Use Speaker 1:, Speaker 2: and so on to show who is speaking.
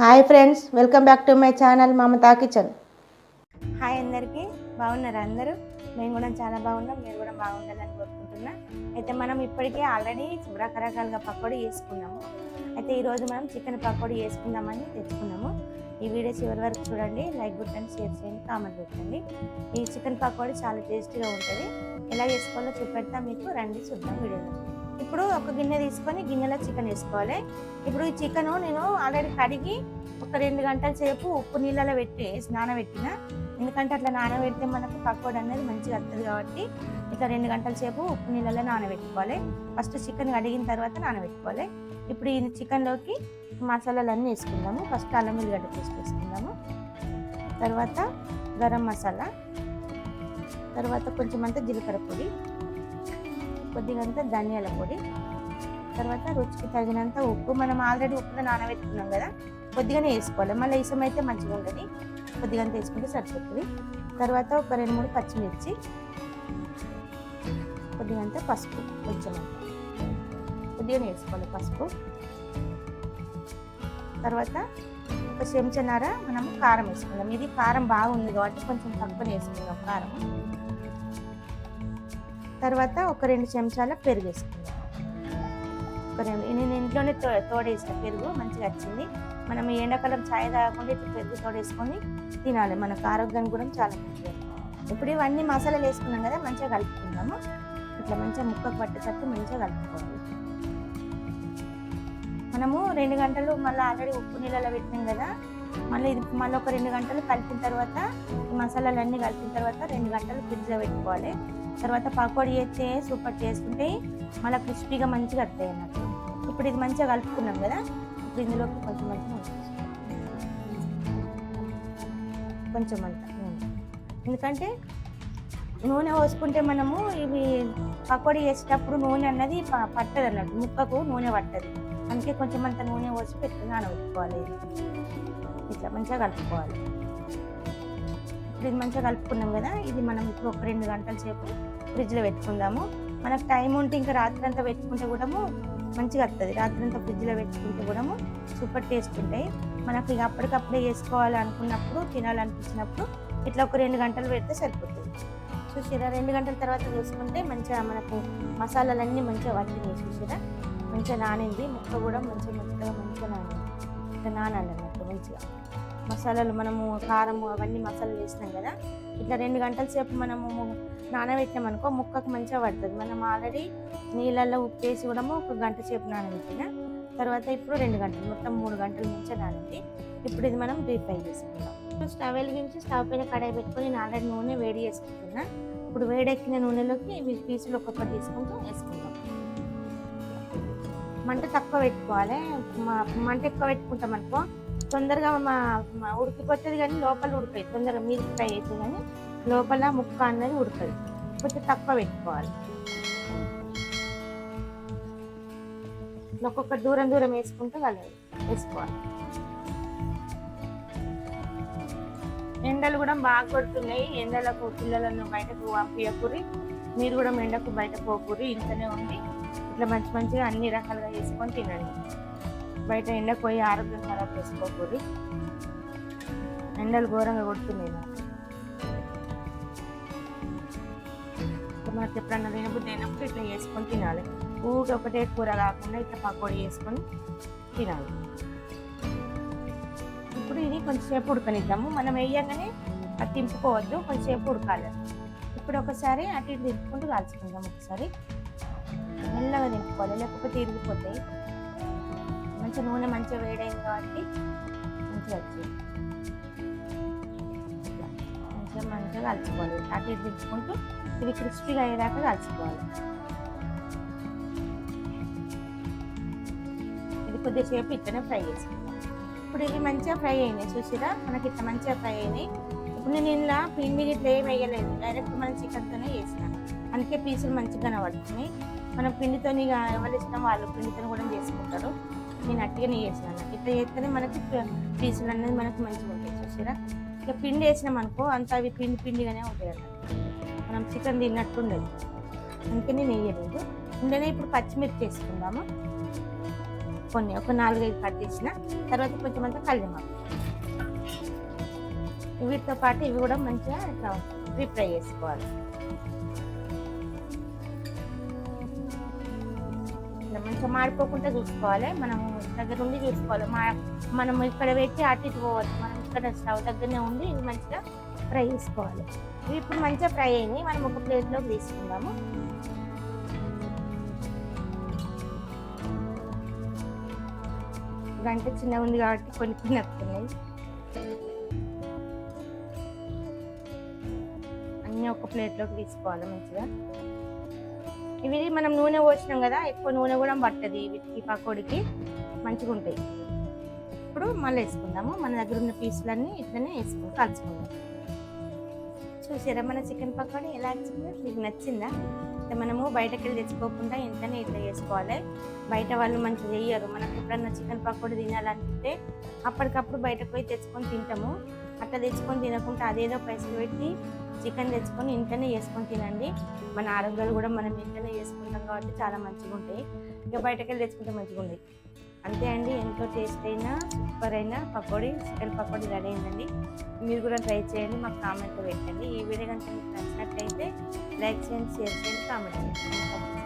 Speaker 1: Hi friends welcome back to my channel Mamata kitchen.
Speaker 2: Hi అందరికీ బాగున్నారా అందరూ? మేము కూడా చాలా బాగున్నాం మీరు కూడా బాగుండాలని కోరుకుంటున్నా. అయితే మనం ఇప్పటికే ఆల్రెడీ రకరకాలుగా పకోడీ చేసుకున్నాము. అయితే ఈరోజు మనం చికెన్ పకోడీ చేసుకుందామని తెచ్చుకున్నాము. ఈ వీడియో చివరి వరకు చూడండి లైక్ కొట్టండి షేర్ చేయండి కామెంట్ పెట్టండి. ఈ చికెన్ పకోడీ చాలా టేస్టీగా ఉంటుంది. ఎలా చేసుకోవాలో చూపెడతా మీకు రండి చూద్దాం వీడియోలో. ఇప్పుడు ఒక గిన్నె తీసుకొని గిన్నెలో చికెన్ వేసుకోవాలి. ఇప్పుడు ఈ చికెన్ నేను ఆల్రెడీ కడిగి ఒక రెండు గంటల సేపు ఉప్పు నీళ్ళలో పెట్టి నానబెట్టిన. ఎందుకంటే అట్లా నానబెడితే మనకు పకోడీ అనేది మంచిగా వస్తుంది కాబట్టి ఇట్లా రెండు గంటల సేపు ఉప్పు నీళ్ళలో నానబెట్టుకోవాలి. ఫస్ట్ చికెన్ కడిగిన తర్వాత నానబెట్టుకోవాలి. ఇప్పుడు ఈ చికెన్లోకి మసాలాలన్నీ వేసుకుందాము. ఫస్ట్ అల్లం వెల్లిగడ్డ పేస్ట్ వేసుకుందాము. తర్వాత గరం మసాలా. తర్వాత కొంచెం అంతా జీలకర్ర పొడి. కొద్దిగంత ధనియాల పొడి. తర్వాత రుచికి తగినంత ఉప్పు. మనం ఆల్రెడీ ఉప్పులో నానబెట్టుకున్నాం కదా కొద్దిగానే వేసుకోవాలి. మళ్ళీ ఇసం అయితే మంచిగా ఉంటుంది. కొద్దిగంత వేసుకుంటే సరిపోతుంది. తర్వాత ఒక రెండు మూడు పచ్చిమిర్చి కొద్దిగంత పసుపు కొంచెం కొద్దిగానే వేసుకోవాలి పసుపు. తర్వాత ఒక చెంచనార మనం కారం వేసుకుందాం. ఇది కారం బాగుంది కాబట్టి కొంచెం తక్కువ వేసుకుందాం కారం. తర్వాత ఒక రెండు చెంచాల పెరుగు వేసుకుందాం. ఒక రెండు నేను ఇంట్లోనే తో తోడేసిన పెరుగు మంచిగా వచ్చింది. మనం ఎండాకాలం ఛాయ్ తాగకుండా ఇట్లా పెరుగు తోడేసుకొని తినాలి. మనకు ఆరోగ్యానికి కూడా చాలా మంచిది. ఇప్పుడు ఇవన్నీ మసాలాలు వేసుకున్నాం కదా మంచిగా కలుపుకుందాము. ఇట్లా మంచిగా ముక్కకు పట్టేటట్టు మంచిగా కలుపుకోవాలి. మనము రెండు గంటలు మళ్ళీ ఆల్రెడీ ఉప్పు నీళ్ళలో పెట్టినాం కదా మళ్ళీ ఇది మళ్ళీ ఒక రెండు గంటలు కలిపిన తర్వాత మసాలాలన్నీ కలిపిన తర్వాత రెండు గంటలు ఫ్రిడ్జ్లో పెట్టుకోవాలి. తర్వాత పకోడీ చేస్తే సూపర్ చేసుకుంటే మళ్ళీ క్రిస్పీగా మంచిగా వస్తాయి అన్నట్టు. ఇప్పుడు ఇది మంచిగా కలుపుకున్నాం కదా ఇప్పుడు ఇందులోకి కొంచెం మంచిగా కొంచెం అంత నూనె. ఎందుకంటే నూనె పోసుకుంటే మనము ఇవి పకోడీ చేసేటప్పుడు నూనె అన్నది పట్టదు అన్నట్టు. ముక్కకు నూనె పట్టదు. అందుకే కొంచెం అంత నూనె పోసి పెట్టి నానబెట్టుకోవాలి. ఇట్లా మంచిగా కలుపుకోవాలి. ఇప్పుడు ఇది మంచిగా కలుపుకున్నాం కదా ఇది మనం ఇప్పుడు ఒక రెండు గంటల సేపు ఫ్రిడ్జ్లో పెట్టుకుందాము. మనకు టైం ఉంటే ఇంకా రాత్రి అంతా పెట్టుకుంటే కూడా మంచిగా వస్తుంది రాత్రి అంతా ఫ్రిడ్జ్లో పెట్టుకుంటే కూడా సూపర్ టేస్ట్ ఉంటాయి. మనకు ఇక అప్పటికప్పుడే చేసుకోవాలనుకున్నప్పుడు తినాలనిపించినప్పుడు ఇట్లా ఒక రెండు గంటలు పెడితే సరిపోతుంది. చూసిరా? రెండు గంటల తర్వాత చూసుకుంటే మంచిగా మనకు మసాలాలన్నీ మంచిగా వట్టినాయి చూసిరా? మంచిగా నానింది. ముక్క కూడా మంచిగా మంచిగా మంచిగా నానింది. ఇట్లా నానాలి అన్నట్టు మంచిగా. మసాలాలు మనము కారము అవన్నీ మసాలాలు వేసినాం కదా. ఇట్లా రెండు గంటల సేపు మనము నానబెట్టినాం అనుకో ముక్కకు మంచిగా పడుతుంది. మనం ఆల్రెడీ నీళ్ళల్లో ఉప్పు వేసి కూడా ఒక గంట సేపు నానబెట్టిన తర్వాత ఇప్పుడు రెండు గంటలు మొత్తం మూడు గంటల నుంచి నానింది. ఇప్పుడు ఇది మనం డీప్ ఫ్రై చేసుకుందాం. స్టవ్ వెలిగించి స్టవ్ పైన కడాయి పెట్టుకొని నేను ఆల్రెడీ నూనె వేడి చేసుకుంటున్నా. ఇప్పుడు వేడెక్కిన నూనెలోకి ఇవి పీసులు ఒక్కొక్కటి తీసుకుంటూ వేసుకుందాం. మంట తక్కువ పెట్టుకోవాలి. మంట ఎక్కువ పెట్టుకుంటాం అనుకో తొందరగా మా ఉడికిపోతుంది కానీ లోపల ఉడకదు. తొందరగా మీరు ఫ్రై అయితే కానీ లోపల ముక్క అన్నది ఉడకదు. కొంచెం తక్కువ పెట్టుకోవాలి. ఒక్కొక్క దూరం దూరం వేసుకుంటే వాళ్ళు వేసుకోవాలి. ఎండలు కూడా బాగా కొడుతున్నాయి. ఎండలకు పిల్లలను బయటకు పంపించకూరి మీరు కూడా ఎండకు బయట పోకూరి ఇంట్లోనే ఉండి ఇట్లా మంచి మంచిగా అన్ని రకాలుగా చేసుకొని తినండి. బయట ఎండకు పోయి ఆరోగ్యం ఖరాబ్ చేసుకోకూడదు. ఎండలు ఘోరంగా కొడుతున్నాయి. నాకు. మనకి ఎప్పుడన్నా తినబుద్ధి అయినప్పుడు ఇట్లా చేసుకొని తినాలి. ఊరికి ఒకటే కూర కాకుండా ఇట్లా పకోడీ చేసుకొని తినాలి. ఇప్పుడు ఇది కొంచెంసేపు ఉడకనిద్దాము. మనం వేయగానే అది తింపుకోవద్దు కొంచెంసేపు ఉడకాలి. ఇప్పుడు ఒకసారి అటు ఇటు తింపుకుంటూ కాల్చుకుందాం ఒకసారి. మెల్లగా తింపుకోవాలి లేకపోతే ఇరిగిపోతాయి. మంచి నూనె మంచిగా వేడైంది కాబట్టి మంచిగా వచ్చింది మంచిగా మంచిగా కలుపుకోవాలి. అటు ఇటు తిప్పుకుంటూ ఇవి క్రిస్పీగా అయ్యేదాకా కలుపుకోవాలి. ఇది కొద్దిసేపు ఇట్లనే ఫ్రై చేసుకుందాం. ఇప్పుడు ఇవి మంచిగా ఫ్రై అయినాయి చూసిరా? మనకి ఇట్లా మంచిగా ఫ్రై అయినాయి. ఇప్పుడు నేను ఇలా పిండి ఇట్లా ఏం వేయలేదు. డైరెక్ట్ మనం చికెన్తోనే చేసినాను అందుకే పీసులు మంచిగా కనబడుతున్నాయి. మనం పిండితోని ఎవరు ఇష్టం వాళ్ళు పిండితో కూడా చేసుకుంటారు. నేను అట్టిగానే చేసినాను ఇట్లా చేస్తేనే మనకి పీసులు అనేది మనకి మంచిగా ఉంటాయి చూసారా? ఇక పిండి వేసినాం అనుకో అంత అవి పిండి పిండిగానే ఉంటాయి అన్నట్టు మనం చికెన్ తిన్నట్టు ఉండదు. అందుకే నేను వేయలేదు. ఇందులోనే ఇప్పుడు పచ్చిమిర్చి వేసుకుందాము. కొన్ని ఒక నాలుగైదు కట్ చేసిన తర్వాత కొంచెం అంతా కల్లిమాకు వీటితో పాటు ఇవి కూడా మంచిగా ఇట్లా డీప్ ఫ్రై చేసుకోవాలి. మంచిగా మాడిపోకుండా చూసుకోవాలి. మనం దగ్గర ఉండి చూసుకోవాలి. మా మనం ఇక్కడ పెట్టి అటు ఇటు పోవాలి మనం ఇక్కడ స్టవ్ దగ్గరనే ఉండి ఇవి మంచిగా ఫ్రై చేసుకోవాలి. ఇవి ఇప్పుడు మంచిగా ఫ్రై అయింది మనం ఒక ప్లేట్లోకి తీసుకుందాము. గంట చిన్నగా ఉంది కాబట్టి కొన్ని కొన్ని వస్తున్నాయి. అన్నీ ఒక ప్లేట్లోకి తీసుకోవాలి మంచిగా. ఇవి మనం నూనె పోసినాం కదా ఎక్కువ నూనె కూడా పట్టదు వీటికి పకోడికి. మంచిగా ఉంటాయి. ఇప్పుడు మళ్ళీ వేసుకుందాము. మన దగ్గర ఉన్న పీసులన్నీ ఇట్లనే వేసుకుని కలుసుకుందాం చూసారా మన చికెన్ పకోడీ ఎలా వచ్చిందో? మీకు నచ్చిందా? అంటే మనము బయటకెళ్ళి తెచ్చుకోకుండా ఇంట్లోనే ఇట్లా చేసుకోవాలి. బయట వాళ్ళు మంచిగా చెయ్యరు. మనకు ఎప్పుడన్నా చికెన్ పకోడీ తినాలనుకుంటే అప్పటికప్పుడు బయటకు పోయి తెచ్చుకొని తింటాము. అట్లా తెచ్చుకొని తినకుండా అదేదో పైసలు పెట్టి చికెన్ తెచ్చుకొని ఇంట్లోనే చేసుకొని తినండి. మన ఆరోగ్యాలు కూడా మనం ఇంట్లోనే చేసుకుంటాం కాబట్టి చాలా మంచిగా ఉంటాయి. ఇక బయటకు వెళ్ళి తెచ్చుకుంటే మంచిగా ఉంటాయి అంతే అండి. ఎంతో టేస్ట్ అయినా సూపర్ అయినా పకోడీ చికెన్ పకోడీ రెడీ అయిందండి. మీరు కూడా ట్రై చేయండి. మాకు కామెంట్ పెట్టండి. ఈ వీడియో కనుక మీకు నచ్చినట్లయితే లైక్ చేయండి షేర్ చేయండి కామెంట్ చేయండి.